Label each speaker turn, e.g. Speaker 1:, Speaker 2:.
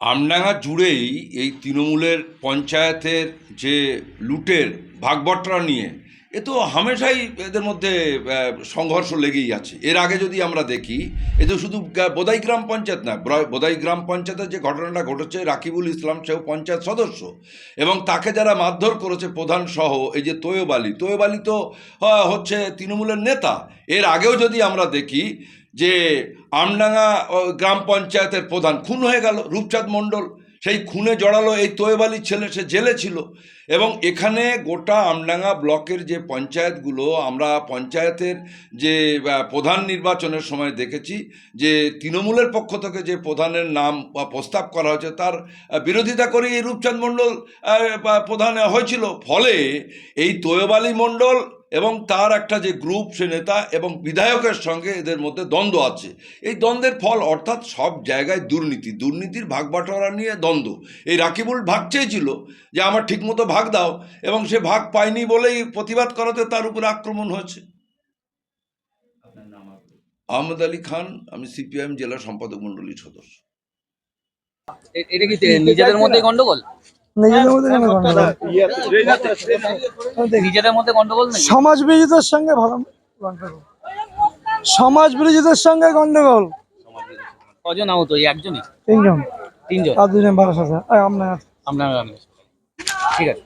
Speaker 1: আমডাঙ্গা জুড়েই এই তৃণমূলের পঞ্চায়েতের যে লুটের ভাগবটরা নিয়ে এ তো হামেশাই এদের মধ্যে সংঘর্ষ লেগেই আছে। এর আগে যদি আমরা দেখি, এ তো শুধু বোদাই গ্রাম পঞ্চায়েত না বোদাই গ্রাম পঞ্চায়েতের যে ঘটনাটা ঘটেছে, রাকিবুল ইসলাম সেও পঞ্চায়েত সদস্য এবং তাকে যারা মারধর করেছে প্রধান সহ, এই যে তোয়েব আলী তোয়েব আলী তো হচ্ছে তৃণমূলের নেতা। এর আগেও যদি আমরা দেখি যে আমডাঙ্গা গ্রাম পঞ্চায়েতের প্রধান, খুন হয়ে গেল, রূপচাঁদ মণ্ডল। সেই খুনে জড়ালো এই তোয়েব আলীর ছেলে, সে জেলে ছিল। এবং এখানে গোটা আমডাঙ্গা ব্লকের যে পঞ্চায়েতগুলো, আমরা পঞ্চায়েতের যে প্রধান নির্বাচনের সময় দেখেছি যে, তৃণমূলের পক্ষ থেকে যে প্রধানের নাম বা প্রস্তাব করা হয়েছে, তার বিরোধিতা করে এই রূপচাঁদ মণ্ডল প্রধান হয়েছিল। ফলে এই তোয়েব আলী মণ্ডল এবং তার একটা যে গ্রুপ সে নেতা এবং বিধায়কের সঙ্গে এদের মধ্যে দ্বন্দ্ব আছে। এই দ্বন্দ্বের ফল অর্থাৎ সব জায়গায় দুর্নীতি। দুর্নীতির ভাগ বাটোয়ারা নিয়ে দ্বন্দ্ব। এই রাকিবুল ভাগ চেয়েছিল যে আমার ঠিকমতো ভাগ দাও। এবং সে ভাগ পায়নি বলেই প্রতিবাদ করাতে তার উপরে আক্রমণ হয়েছে। আহমদ আলী খান আমি সিপিআইএম জেলা সম্পাদক মণ্ডলীর সদস্য।
Speaker 2: এটা কি নিজেদের মধ্যে গন্ডগোল?
Speaker 3: নিজেদের মধ্যে কেন গন্ডগোল?
Speaker 2: মধ্যে গন্ডগোল নাকি
Speaker 3: সমাজ বিরোধীদের সঙ্গে ভালো গন্ডগোল। সমাজ বিরোধীদের সঙ্গে গন্ডগোল।
Speaker 2: কজন আহত? এই একজনই?
Speaker 3: তিনজন।
Speaker 2: তিনজন?
Speaker 3: আর দুজন বারো সাথে আপনার
Speaker 2: আপনার ঠিক আছে।